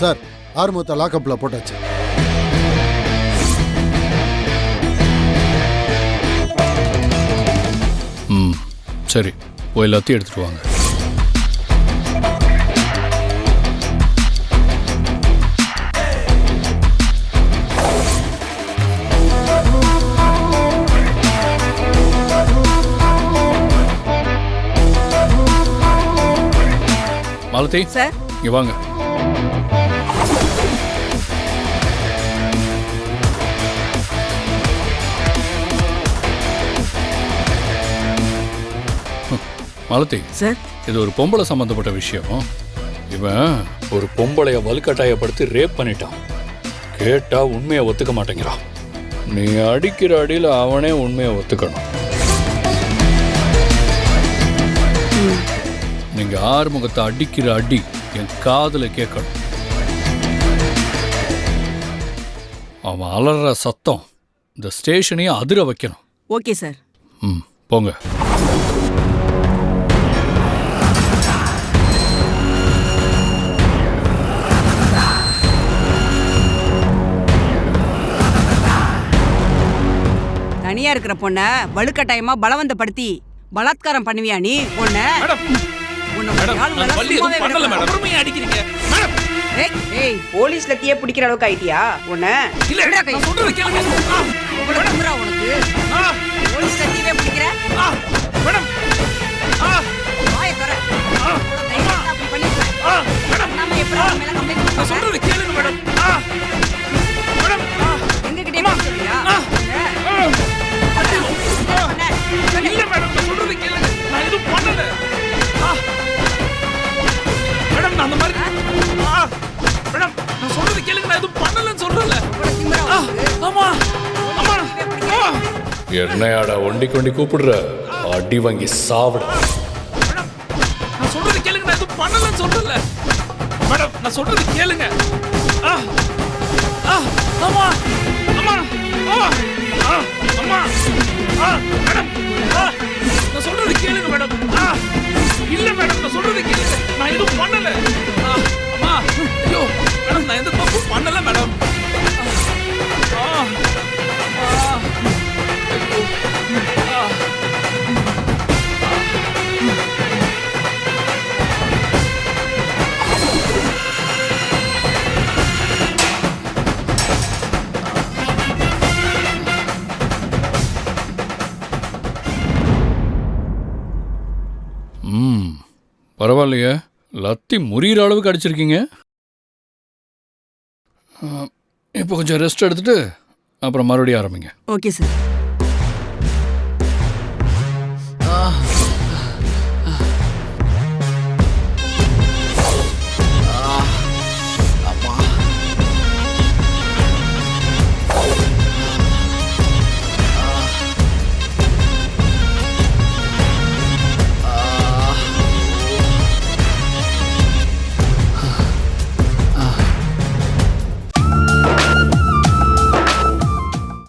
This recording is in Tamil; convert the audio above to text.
சார் ஆறுமுகத்தை லாக்கப்பில் போட்டாச்சு. ம் சரி. போய் எல்லாத்தையும் எடுத்துட்டு வாங்க. மாலதி சார். இங்க வாங்க. மாலதி சார்? இது ஒரு பொம்பளை சம்பந்தப்பட்ட விஷயம். இவன் ஒரு பொம்பளைய வலுக்கட்டாயப்படுத்தி ரேப் பண்ணிட்டான். கேட்டா உண்மையை ஒத்துக்க மாட்டேங்கிறான். நீ அடிக்கிற அடியில் அவனே உண்மையை ஒத்துக்கணும். நீங்க ஆறுமுகத்தை அடிக்கிற அடி என் காதுல கேட்கணும். அவன் அலற சத்தம். இந்த ஸ்டேஷனையும் அதிர வைக்கணும். Okay sir. ம் போங்க. தனியா இருக்கிற பொண்ண வலுக்கட்டாயமா பலவந்தப்படுத்தி பலாத்காரம் பண்ணுவியா நீ பொண்ண? உன்னை ஒரு ஆள் மேல சும்மாவே விட கூடாது. ஏய், ஏய், போலீஸ் லத்தியே பிடிக்கிற அளவுக்கு ஆயிட்டியா உன்ன என்னையாடா ஒண்டி கொண்டி கூப்பிடுற? அடி வாங்கி சாவிட. நான் சொல்றது கேளுங்க நான் எதுவும் பண்ணலன்னு சொல்றல மேடம் நான் சொல்றது கேளுங்க. ஆ. ஆ. அம்மா அம்மா ஆ. ஆ. அம்மா ம். பரவாயில்லையே. லத்தி முறிகிற அளவுக்கு அடிச்சிருக்கீங்க. இப்போ கொஞ்சம் ரெஸ்ட் எடுத்துட்டு அப்புறம் மறுபடியும் ஆரம்பிங்க. Okay sir.